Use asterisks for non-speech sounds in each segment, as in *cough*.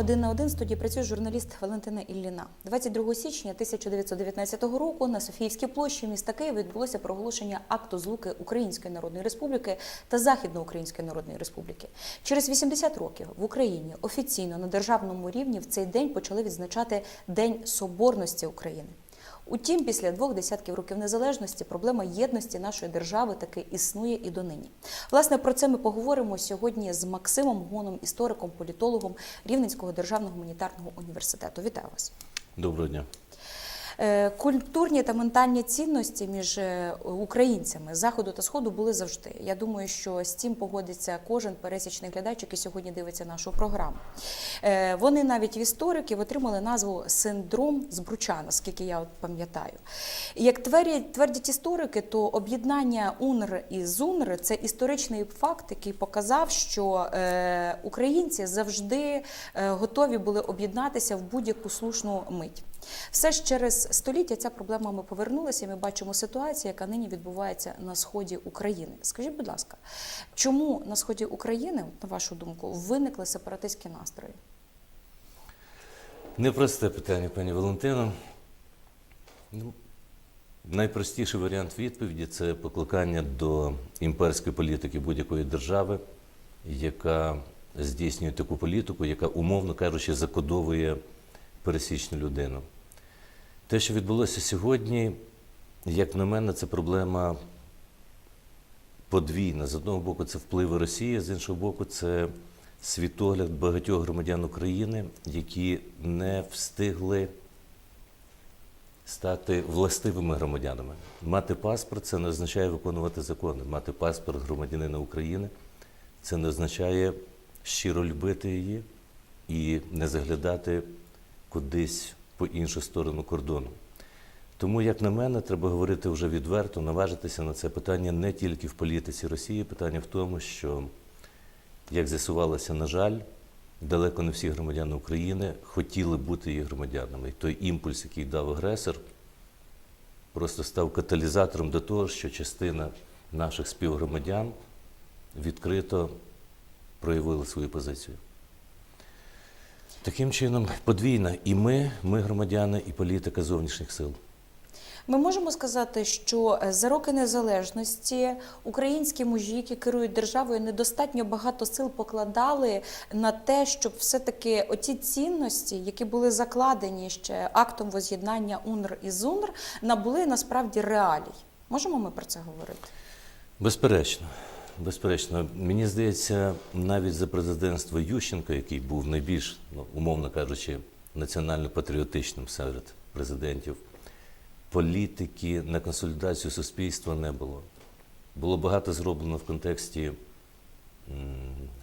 Один на один. Студії працює журналіст Валентина Ілліна. 22 січня 1919 року на Софіївській площі міста Києва відбулося проголошення акту злуки Української Народної Республіки та Західноукраїнської Народної Республіки. Через 80 років в Україні офіційно на державному рівні в цей день почали відзначати День Соборності України. Утім, після двох десятків років незалежності проблема єдності нашої держави таки існує і донині. Власне, про це ми поговоримо сьогодні з Максимом Гоном, істориком, політологом Рівненського державного гуманітарного університету. Вітаю вас. Доброго дня. Е, Культурні та ментальні цінності між е, українцями заходу та сходу були завжди. Я думаю, що з цим погодиться кожен пересічний глядач, який сьогодні дивиться нашу програму. Е, Вони навіть в істориків отримали назву синдром Збруча, наскільки я пам'ятаю. Як твердять, історики, то об'єднання УНР і ЗУНР це історичний факт, який показав, що українці завжди готові були об'єднатися в будь-яку слушну мить. Все ж через століття ця проблема ми повернулася, і ми бачимо ситуацію, яка нині відбувається на сході України. Скажіть, будь ласка, чому на сході України, на вашу думку, виникли сепаратистські настрої? Непросте питання, пані Валентино. Ну, найпростіший варіант відповіді це покликання до імперської політики будь-якої держави, яка здійснює таку політику, яка, умовно кажучи, закодовує пересічну людину. Те, що відбулося сьогодні, як на мене, це проблема подвійна. З одного боку, це впливи Росії, з іншого боку, це світогляд багатьох громадян України, які не встигли стати властивими громадянами. Мати паспорт це не означає виконувати закони. Мати паспорт громадянина України це не означає щиро любити її і не заглядати кудись по іншу сторону кордону. Тому, як на мене, треба говорити вже відверто, наважитися на це питання не тільки в політиці Росії. Питання в тому, що, як з'ясувалося, на жаль, далеко не всі громадяни України хотіли бути її громадянами. І той імпульс, який дав агресор, просто став каталізатором до того, що частина наших співгромадян відкрито проявила свою позицію. Таким чином, подвійна і ми, ми громадяни, і політика зовнішніх сил. Ми можемо сказати, що е, за роки незалежності українські мужі, які керують державою, недостатньо багато сил покладали на те, щоб все-таки оці цінності, які були закладені ще актом воз'єднання УНР і ЗУНР, набули насправді реалій. Можемо ми про це говорити? Безперечно, безперечно. Мені здається, навіть за президентства Ющенка, який був найбільш, ну, умовно кажучи, національно-патріотичним серед президентів, політики на консолідацію суспільства не було. Було багато зроблено в контексті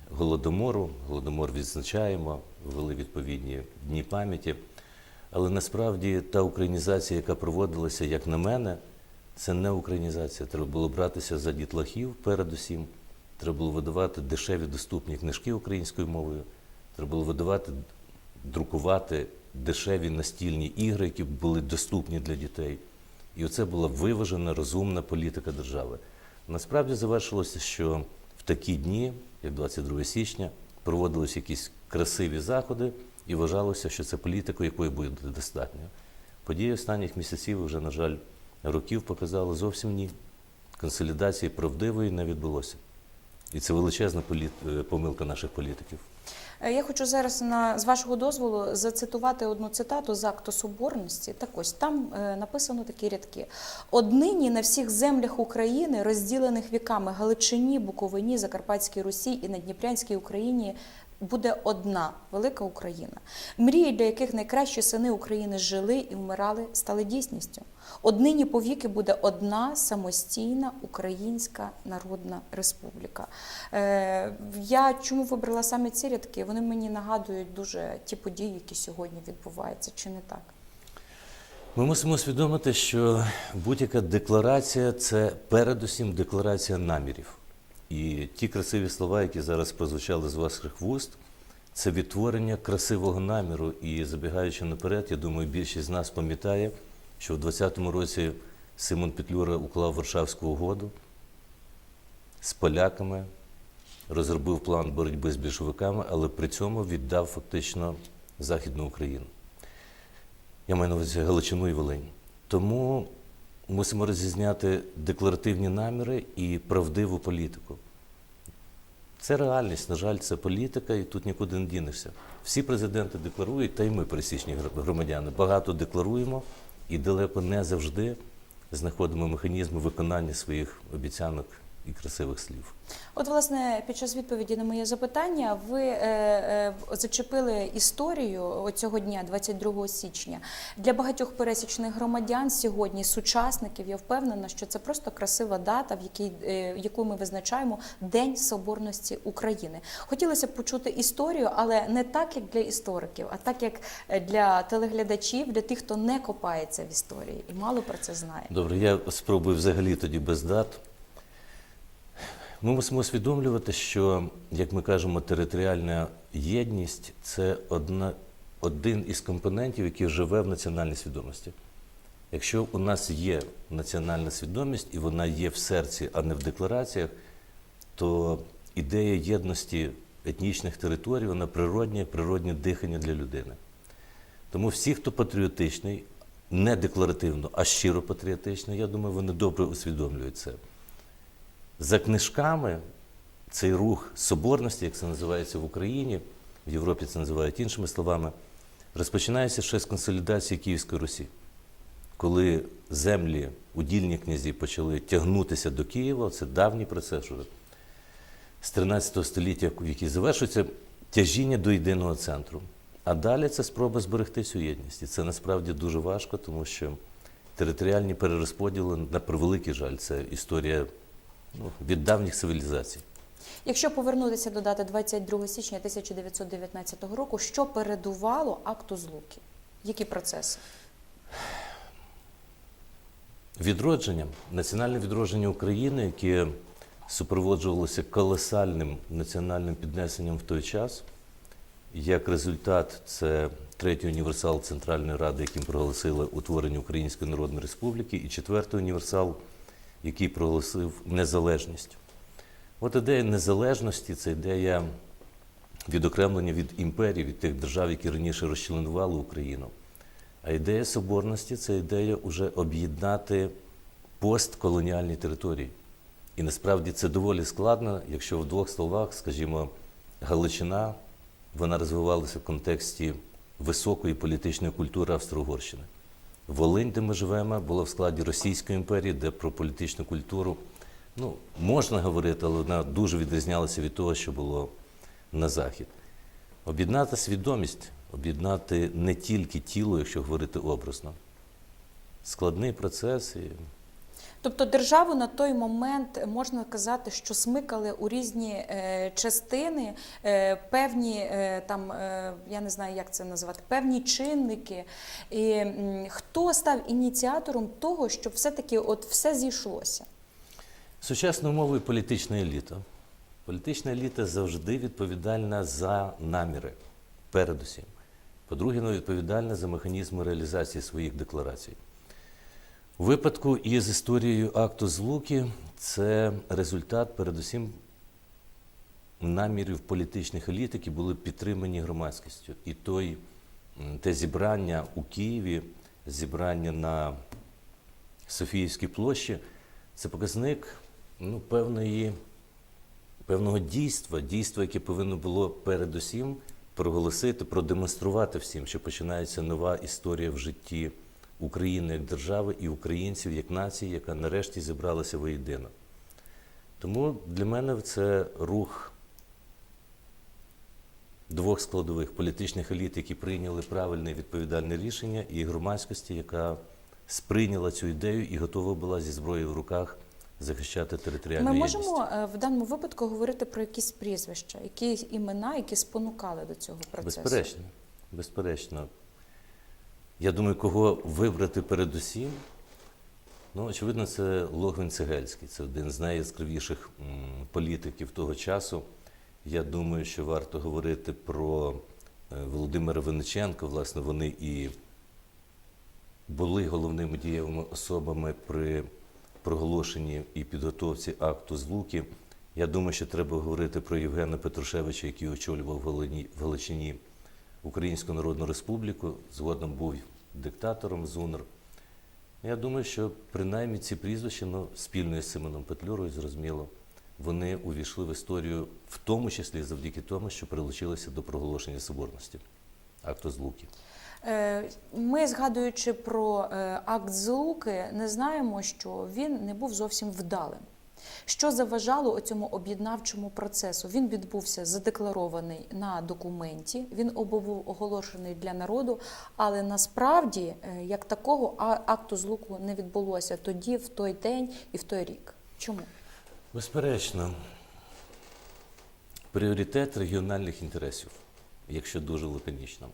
голодомору. Голодомор відзначаємо, ввели відповідні дні пам'яті. Але насправді та українізація, яка проводилася, як на мене, це не українізація. Треба було братися за дітлахів передусім. Треба було видавати дешеві доступні книжки українською мовою. Треба було видавати, друкувати дешеві настільні ігри, які були доступні для дітей. І оце була виважена, розумна політика держави. Насправді завершилося, що в такі дні, як 22 січня, проводилися якісь красиві заходи, і вважалося, що це політика, якої буде достатньо. Події останніх місяців, вже, на жаль, років показали зовсім ні. Консолідації правдивої не відбулося. І це величезна політ... е, помилка наших політиків. Е, Я хочу зараз на з вашого дозволу зацитувати одну цитату з акту соборності. Так ось там е, написано такі рядки: однині на всіх землях України, розділених віками Галичині, Буковині, Закарпатській Русі і на Дніпрянській Україні. Буде одна велика Україна, мрії, для яких найкращі сини України жили і вмирали, стали дійсністю. Однині повіки буде одна самостійна Українська Народна Республіка. Е, я чому вибрала саме ці рядки? Вони мені нагадують дуже ті події, які сьогодні відбуваються, чи не так? Ми мусимо усвідомити, що будь-яка декларація це передусім декларація намірів. І ті красиві слова, які зараз прозвучали з ваших вуст, це відтворення красивого наміру. І забігаючи наперед, я думаю, більшість з нас пам'ятає, що в 20-му році Симон Петлюра уклав Варшавську угоду з поляками, розробив план боротьби з більшовиками, але при цьому віддав фактично Західну Україну. Я маю на увазі Галичину і Волинь. Тому мусимо розрізняти декларативні наміри і правдиву політику. Це реальність, на жаль, це політика, і тут нікуди не дінешся. Всі президенти декларують, та й ми, пересічні громадяни, багато декларуємо і далеко не завжди знаходимо механізми виконання своїх обіцянок і красивих слів. От, власне, під час відповіді на моє запитання ви е, е, зачепили історію цього дня, 22 січня. Для багатьох пересічних громадян сьогодні, сучасників, я впевнена, що це просто красива дата, в якій е, яку ми визначаємо День Соборності України. Хотілося б почути історію, але не так, як для істориків, а так, як е, для телеглядачів, для тих, хто не копається в історії і мало про це знає. Добре, я спробую взагалі тоді без дат. Ми мусимо усвідомлювати, що, як ми кажемо, територіальна єдність це одна, один із компонентів, який живе в національній свідомості. Якщо у нас є національна свідомість і вона є в серці, а не в деклараціях, то ідея єдності етнічних територій, вона природнє, природнє дихання для людини. Тому всі, хто патріотичний, не декларативно, а щиро патріотичний, я думаю, вони добре усвідомлюють це. За книжками цей рух соборності, як це називається в Україні, в Європі це називають іншими словами, розпочинається ще з консолідації Київської Русі. Коли землі, удільні князі почали тягнутися до Києва, це давній процес уже з 13 століття, в який завершується тяжіння до єдиного центру. А далі це спроба зберегти цю єдність. І це насправді дуже важко, тому що територіальні перерозподіли, на превеликий жаль, це історія від давніх цивілізацій. Якщо повернутися до дати 22 січня 1919 року, що передувало акту злуки? Які процеси? Відродженням, національне відродження України, яке супроводжувалося колосальним національним піднесенням в той час. Як результат, це третій універсал Центральної Ради, яким проголосили утворення Української Народної Республіки, і четвертий універсал, який проголосив незалежність. От ідея незалежності це ідея відокремлення від імперії, від тих держав, які раніше розчленували Україну. А ідея соборності це ідея уже об'єднати постколоніальні території. І насправді це доволі складно, якщо в двох словах, скажімо, Галичина, вона розвивалася в контексті високої політичної культури Австро-Угорщини. Волинь, де ми живемо, була в складі Російської імперії, де про політичну культуру ну, можна говорити, але вона дуже відрізнялася від того, що було на Захід. Об'єднати свідомість, об'єднати не тільки тіло, якщо говорити образно. Складний процес. І... Тобто державу на той момент можна казати, що смикали у різні е, частини е, певні е, там, е, я не знаю, як це назвати, певні чинники. І хто став ініціатором того, щоб все-таки от все зійшлося? Сучасною мовою політична еліта. Політична еліта завжди відповідальна за наміри, передусім. По-друге, вона відповідальна за механізми реалізації своїх декларацій. У випадку із історією акту злуки це результат, передусім, намірів політичних еліт, які були підтримані громадськістю. І той, те зібрання у Києві, зібрання на Софіївській площі, це показник ну, певної, певного дійства, дійства, яке повинно було передусім проголосити, продемонструвати всім, що починається нова історія в житті України як держави і українців як нації, яка нарешті зібралася воєдино. Тому для мене це рух двох складових політичних еліт, які прийняли правильне і відповідальне рішення, і громадськості, яка сприйняла цю ідею і готова була зі зброєю в руках захищати територіальну Ми можемо е, в даному випадку говорити про якісь прізвища, які імена, які спонукали до цього процесу. Безперечно, безперечно. Я думаю, кого вибрати передусім. Ну, очевидно, це Логвин Цегельський. Це один з найяскравіших політиків того часу. Я думаю, що варто говорити про е, Володимира Винниченка. Власне, вони і були головними дієвими особами при проголошенні і підготовці акту звуки. Я думаю, що треба говорити про Євгена Петрушевича, який очолював в Галичині Українську Народну Республіку, згодом був диктатором ЗУНР. Я думаю, що принаймні ці прізвища, ну, спільно з Симоном Петлюрою, зрозуміло, вони увійшли в історію, в тому числі завдяки тому, що прилучилися до проголошення соборності акту злуки. Е, Ми, згадуючи про е, акт Злуки, не знаємо, що він не був зовсім вдалим. Що заважало цьому об'єднавчому процесу? Він відбувся задекларований на документі, він був оголошений для народу, але насправді, е, як такого, акту злуку не відбулося тоді, в той день і в той рік. Чому? Безперечно, пріоритет регіональних інтересів, якщо дуже лаконічно.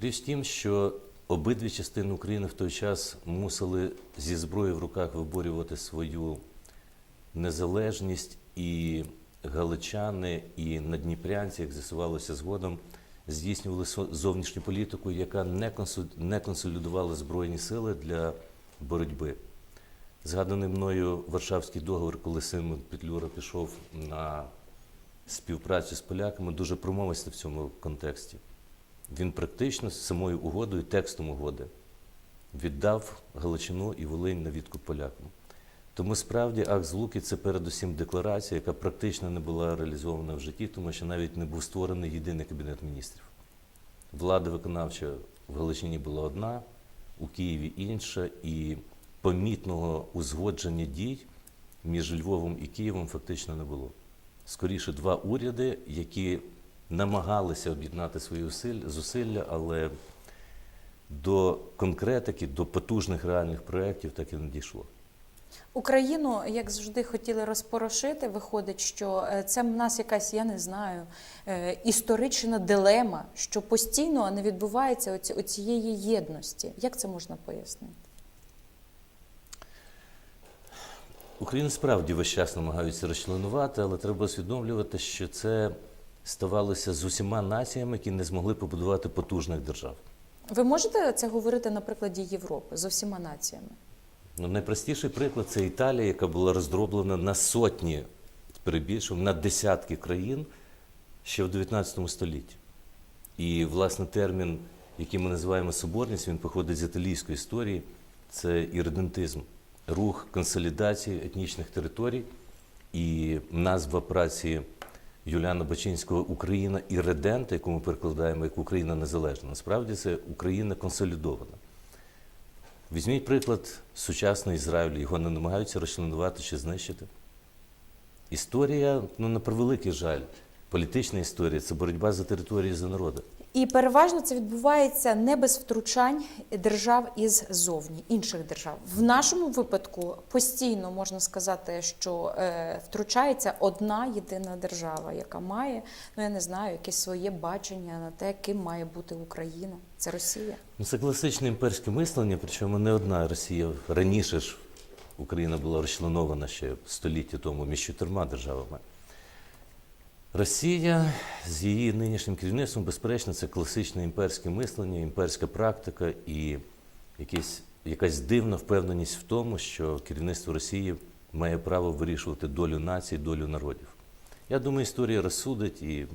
Річ в тім, що обидві частини України в той час мусили зі зброєю в руках виборювати свою незалежність, і галичани, і надніпрянці, як з'ясувалося згодом, здійснювали зовнішню політику, яка не консолідувала збройні сили для боротьби. Згаданий мною Варшавський договір, коли Симон Петлюра пішов на співпрацю з поляками, дуже промовисто в цьому контексті. Він практично з самою угодою, текстом угоди, віддав Галичину і Волинь на відкуп полякам. Тому справді акт злуки це передусім декларація, яка практично не була реалізована в житті, тому що навіть не був створений єдиний кабінет міністрів. Влада виконавча в Галичині була одна, у Києві інша, і помітного узгодження дій між Львовом і Києвом фактично не було. Скоріше, два уряди, які намагалися об'єднати свої зусилля, але до конкретики, до потужних реальних проєктів так і не дійшло. Україну, як завжди, хотіли розпорошити. Виходить, що е, це в нас якась, я не знаю, е, історична дилема, що постійно не відбувається оці, оцієї єдності. Як це можна пояснити? Україну справді весь час намагаються розчленувати, але треба усвідомлювати, що це ставалося з усіма націями, які не змогли побудувати потужних держав. Ви можете це говорити на прикладі Європи з усіма націями? Ну, найпростіший приклад це Італія, яка була роздроблена на сотні, перебільшую, на десятки країн ще в 19 столітті. І, власне, термін, який ми називаємо соборність, він походить з італійської історії, це іридентизм, рух консолідації етнічних територій. І назва праці Юліана Бачинського Україна іридента, яку ми перекладаємо як Україна незалежна. Насправді це Україна консолідована. Візьміть приклад сучасного Ізраїлю, його не намагаються розчленувати чи знищити. Історія, ну на превеликий жаль, політична історія це боротьба за території за народи. І переважно це відбувається не без втручань держав із зовні, інших держав. В нашому випадку постійно можна сказати, що е, втручається одна єдина держава, яка має, ну я не знаю, якесь своє бачення на те, ким має бути Україна. Це Росія. Ну, це класичне імперське мислення, причому не одна Росія. Раніше ж Україна була розчленована ще століття тому між чотирма державами. Росія з її нинішнім керівництвом, безперечно, це класичне імперське мислення, імперська практика і якісь, якась дивна впевненість в тому, що керівництво Росії має право вирішувати долю націй, долю народів. Я думаю, історія розсудить і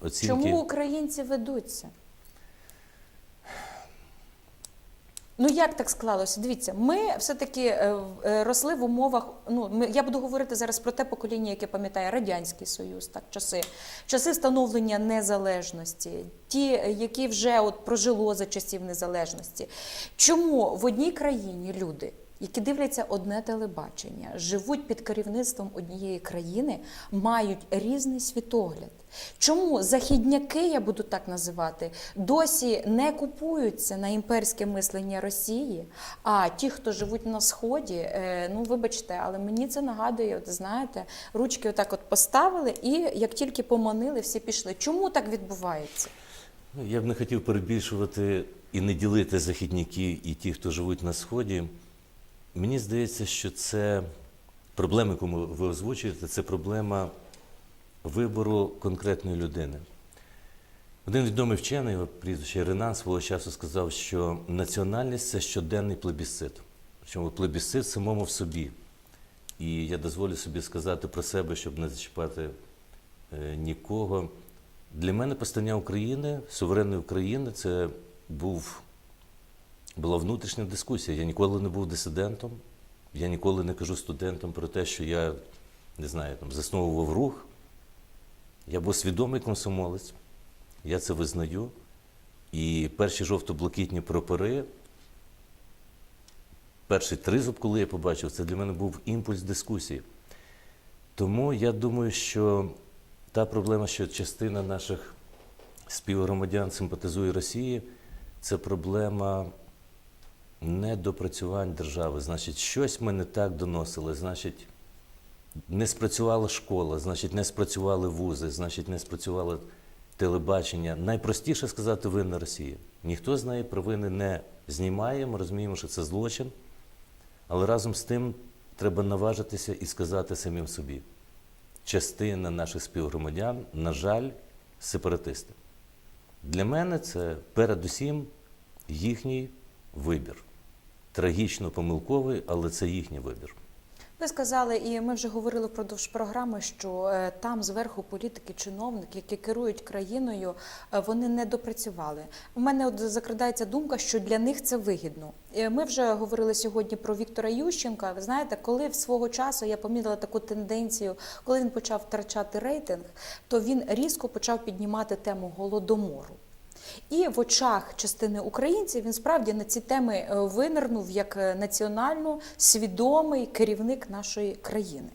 оцінки. Чому українці ведуться? Ну як так склалося? Дивіться, ми все-таки е, е, росли в умовах. Ну я буду говорити зараз про те покоління, яке пам'ятає радянський союз, так часи, часи встановлення незалежності, ті, які вже от прожило за часів незалежності. Чому в одній країні люди? Які дивляться одне телебачення, живуть під керівництвом однієї країни, мають різний світогляд. Чому західняки, я буду так називати, досі не купуються на імперське мислення Росії? А ті, хто живуть на сході, е, ну вибачте, але мені це нагадує, от знаєте, ручки отак от поставили, і як тільки поманили, всі пішли. Чому так відбувається? Ну, Я б не хотів перебільшувати і не ділити західники і ті, хто живуть на Сході. Мені здається, що це проблема, яку ви озвучуєте, це проблема вибору конкретної людини. Один відомий вчений, прізвище Ренан, свого часу сказав, що національність це щоденний плебісцит. Причому плебісцит самому в собі. І я дозволю собі сказати про себе, щоб не зачіпати е, нікого. Для мене постання України, суверенної України, це був, була внутрішня дискусія. Я ніколи не був дисидентом, я ніколи не кажу студентам про те, що я не знаю, там, засновував рух. Я був свідомий комсомолець, я це визнаю. І перші жовто-блакитні прапори, перший тризуб, коли я побачив, це для мене був імпульс дискусії. Тому я думаю, що та проблема, що частина наших співгромадян симпатизує Росії, це проблема недопрацювань держави. Значить, щось ми не так доносили, значить, не спрацювала школа, значить, не спрацювали вузи, значить, не спрацювало телебачення. Найпростіше сказати винна Росія. Ніхто з неї провини не знімає, ми розуміємо, що це злочин, але разом з тим треба наважитися і сказати самим собі. Частина наших співгромадян, на жаль, сепаратисти. Для мене це передусім їхній вибір. Трагічно помилковий, але це їхній вибір. Ви сказали, і ми вже говорили впродовж програми, що е, там зверху політики, чиновники, які керують країною, е, вони не допрацювали. У мене от закрадається думка, що для них це вигідно. Е, Ми вже говорили сьогодні про Віктора Ющенка. Ви знаєте, коли в свого часу я помітила таку тенденцію, коли він почав втрачати рейтинг, то він різко почав піднімати тему голодомору. І в очах частини українців він справді на ці теми е, винирнув як е, національно свідомий керівник нашої країни.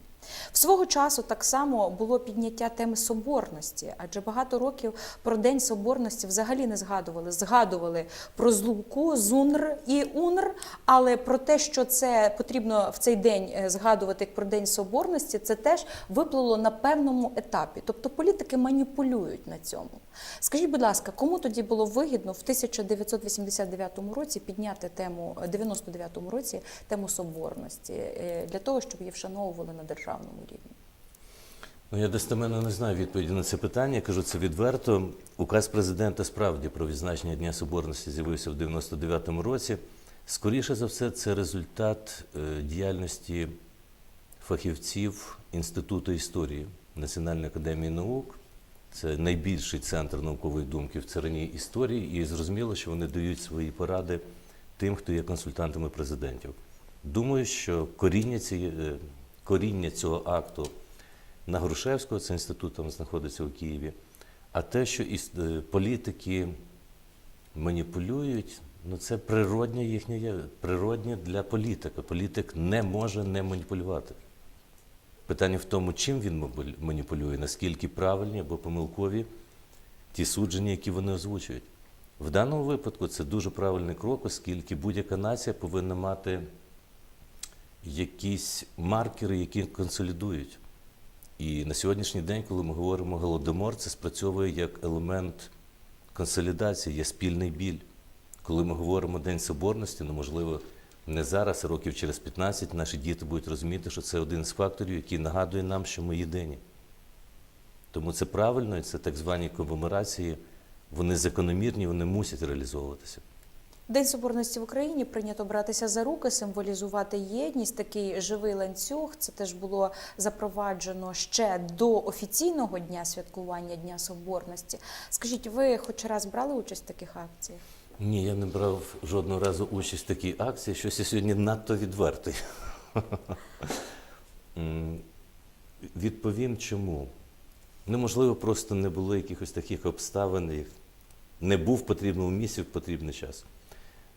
В свого часу так само було підняття теми соборності, адже багато років про День Соборності взагалі не згадували. Згадували про злуку, зунр і унр, але про те, що це потрібно в цей день е, згадувати як про День Соборності, це теж виплило на певному етапі. Тобто політики маніпулюють на цьому. Скажіть, будь ласка, кому тоді було вигідно в 1989 році підняти тему 99 році тему соборності е, для того, щоб її вшановували на державному рівні? Ну, я достеменно не знаю відповіді на це питання. Кажу це відверто. Указ президента справді про відзначення Дня Соборності з'явився в 99-му році. Скоріше за все, це результат е, діяльності фахівців Інституту історії Національної академії наук. Це найбільший центр наукової думки в царині історії, і зрозуміло, що вони дають свої поради тим, хто є консультантами президентів. Думаю, що коріння, цієї, е, коріння цього акту на Грушевського, це інститут там знаходиться у Києві. А те, що е, політики маніпулюють, ну це природнє їхнє природнє для політика. Політик не може не маніпулювати. Питання в тому, чим він маніпулює, наскільки правильні або помилкові ті судження, які вони озвучують. В даному випадку це дуже правильний крок, оскільки будь-яка нація повинна мати якісь маркери, які консолідують. І на сьогоднішній день, коли ми говоримо голодомор, це спрацьовує як елемент консолідації, є спільний біль. Коли ми говоримо День Соборності, ну можливо, не зараз, а років через 15 наші діти будуть розуміти, що це один з факторів, який нагадує нам, що ми єдині. Тому це правильно, і це так звані комеморації, вони закономірні, вони мусять реалізовуватися. День соборності в Україні прийнято братися за руки, символізувати єдність, такий живий ланцюг. Це теж було запроваджено ще до офіційного дня святкування Дня Соборності. Скажіть, ви хоч раз брали участь в таких акціях? Ні, я не брав жодного разу участь в такій акції, щось я сьогодні надто відвертий. *laughs* Відповім чому. Неможливо, просто не було якихось таких обставин, не був в потрібному місці в потрібний час.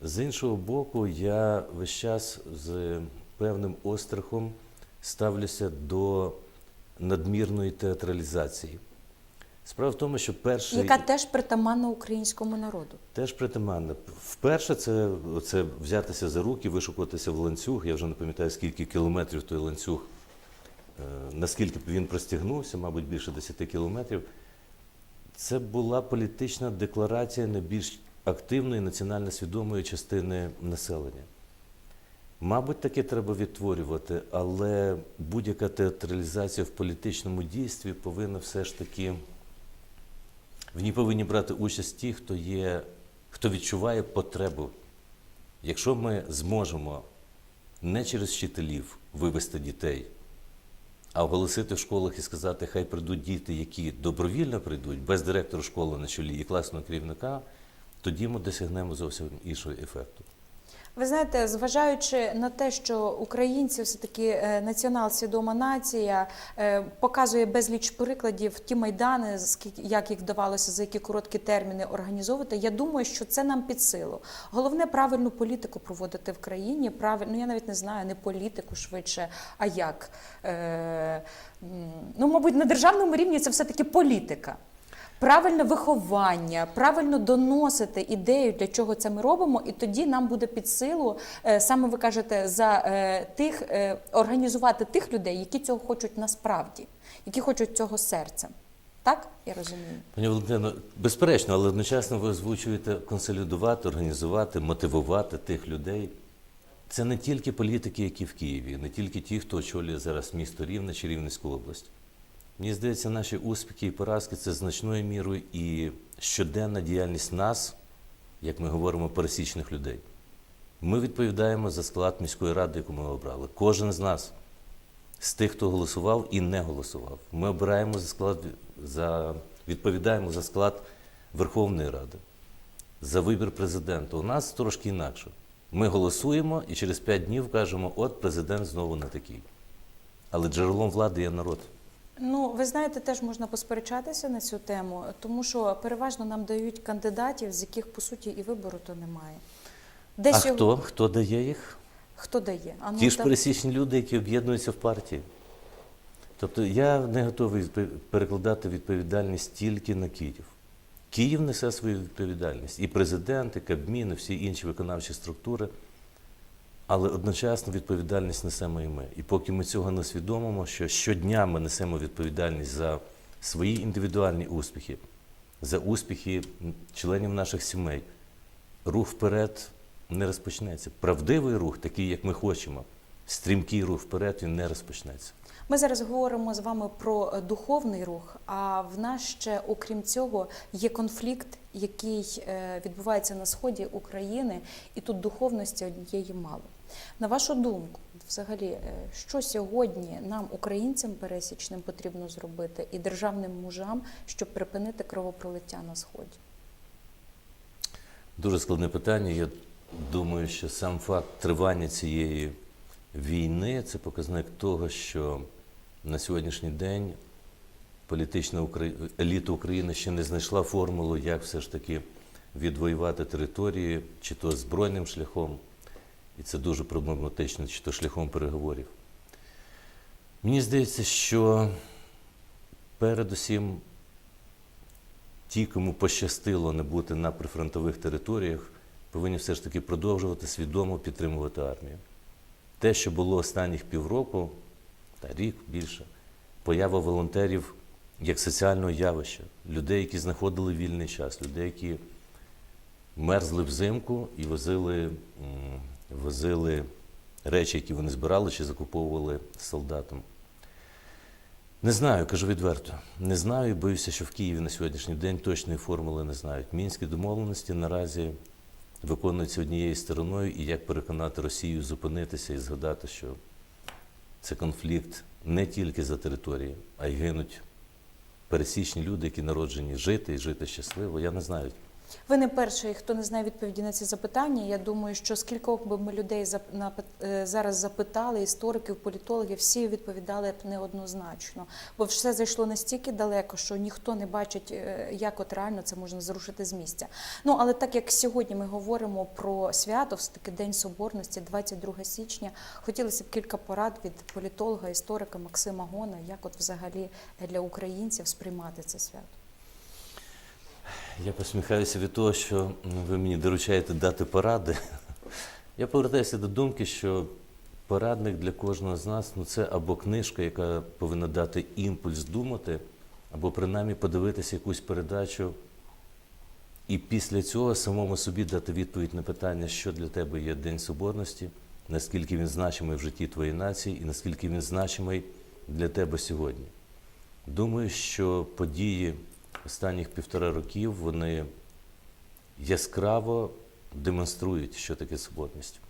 З іншого боку, я весь час з певним острахом ставлюся до надмірної театралізації. Справа в тому, що перший... Яка теж притаманна українському народу? Теж притаманно. Вперше це, це взятися за руки, вишукуватися в ланцюг. Я вже не пам'ятаю, скільки кілометрів той ланцюг, е, наскільки він простягнувся, мабуть, більше 10 кілометрів. Це була політична декларація найбільш активної національно свідомої частини населення. Мабуть, таке треба відтворювати, але будь-яка театралізація в політичному дійстві повинна все ж таки. В ній повинні брати участь ті, хто є, хто відчуває потребу. Якщо ми зможемо не через вчителів, вивести дітей, а оголосити в школах і сказати, хай прийдуть діти, які добровільно прийдуть, без директора школи на чолі і класного керівника, тоді ми досягнемо зовсім іншого ефекту. Ви знаєте, зважаючи на те, що українці все таки націонал-свідома нація е, показує безліч прикладів ті майдани, як їх вдавалося за які короткі терміни організовувати. Я думаю, що це нам під силу. Головне правильну політику проводити в країні. Правильно, ну я навіть не знаю, не політику швидше, а як Е, ну, мабуть, на державному рівні це все таки політика. Правильне виховання, правильно доносити ідею, для чого це ми робимо, і тоді нам буде під силу е, саме ви кажете за е, тих е, організувати тих людей, які цього хочуть насправді, які хочуть цього серцем. Так я розумію. Пані Валентино, безперечно, але одночасно ви озвучуєте консолідувати, організувати, мотивувати тих людей. Це не тільки політики, які в Києві, не тільки ті, хто очолює зараз місто Рівне чи Рівненську область. Мені здається, наші успіхи і поразки це значною мірою і щоденна діяльність нас, як ми говоримо, пересічних людей. Ми відповідаємо за склад міської ради, яку ми обрали. Кожен з нас, з тих, хто голосував і не голосував. Ми обираємо за склад, за, відповідаємо за склад Верховної Ради, за вибір президента. У нас трошки інакше. Ми голосуємо і через п'ять днів кажемо, от президент знову не такий. Але джерелом влади є народ. Ну, ви знаєте, теж можна посперечатися на цю тему, тому що переважно нам дають кандидатів, з яких по суті і вибору то немає. а його- хто? Хто дає їх? хто дає? А ну, Ті ж та- пересічні люди, які об'єднуються в партії. Тобто я не готовий перекладати відповідальність тільки на Київ. Київ несе свою відповідальність. І президент, і Кабмін, і всі інші виконавчі структури. Але одночасно відповідальність несемо і ми. І поки ми цього не свідомимо, що щодня ми несемо відповідальність за свої індивідуальні успіхи, за успіхи членів наших сімей, рух вперед не розпочнеться. Правдивий рух, такий, як ми хочемо, стрімкий рух вперед, він не розпочнеться. Ми зараз говоримо з вами про е, духовний рух. А в нас ще, окрім цього, є конфлікт, який е, відбувається на сході України, і тут духовності однієї мало. На вашу думку, взагалі, е, що сьогодні нам, українцям пересічним, потрібно зробити і державним мужам, щоб припинити кровопролиття на сході? Дуже складне питання. Я думаю, що сам факт тривання цієї війни це показник того, що на сьогоднішній день політична еліта України ще не знайшла формулу, як все ж таки відвоювати території, чи то збройним шляхом, і це дуже проблематично, чи то шляхом переговорів. Мені здається, що передусім ті, кому пощастило не бути на прифронтових територіях, повинні все ж таки продовжувати свідомо підтримувати армію. Те, що було останніх півроку, та рік більше, поява волонтерів як соціального явища, людей, які знаходили вільний час, людей, які мерзли взимку і возили, возили речі, які вони збирали чи закуповували солдатам. Не знаю, кажу відверто. Не знаю і боюся, що в Києві на сьогоднішній день точної формули не знають. Мінські домовленості наразі виконуються однією стороною, і як переконати Росію зупинитися і згадати, що це конфлікт не тільки за території, а й гинуть пересічні люди, які народжені жити і жити щасливо. Я не знаю. Ви не перший, хто не знає відповіді на ці запитання. Я думаю, що скількох би ми людей е, зараз запитали, істориків, політологів, всі відповідали б неоднозначно. Бо все зайшло настільки далеко, що ніхто не бачить, е, як от реально це можна зрушити з місця. Ну але так як сьогодні ми говоримо про свято, все таки День Соборності, 22 січня, хотілося б кілька порад від політолога, історика Максима Гона, як от взагалі для українців сприймати це свято. Я посміхаюся від того, що ви мені доручаєте дати поради. Я повертаюся до думки, що порадник для кожного з нас ну, це або книжка, яка повинна дати імпульс думати, або принаймні подивитися якусь передачу, і після цього самому собі дати відповідь на питання, що для тебе є День Соборності, наскільки він значимий в житті твоєї нації і наскільки він значимий для тебе сьогодні. Думаю, що події останніх півтора років вони яскраво демонструють, що таке свободність,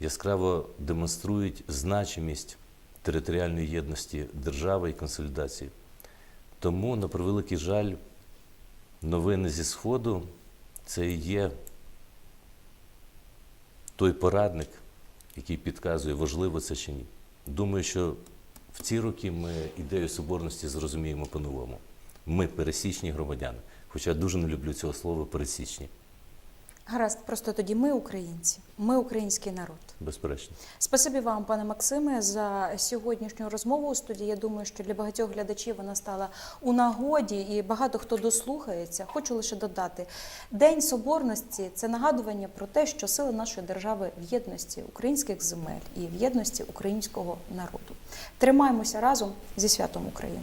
яскраво демонструють значимість територіальної єдності держави і консолідації. Тому, на превеликий жаль, новини зі Сходу це і є той порадник, який підказує, важливо це чи ні. Думаю, що в ці роки ми ідею соборності зрозуміємо по-новому. Ми пересічні громадяни, хоча я дуже не люблю цього слова пересічні, Гаразд, просто тоді ми українці, ми український народ. безперечно. Спасибі вам, пане Максиме, за сьогоднішню розмову у студії. Я думаю, що для багатьох глядачів вона стала у нагоді, і багато хто дослухається. Хочу лише додати: День Соборності це нагадування про те, що сила нашої держави в єдності українських земель і в єдності українського народу. Тримаємося разом зі святом України.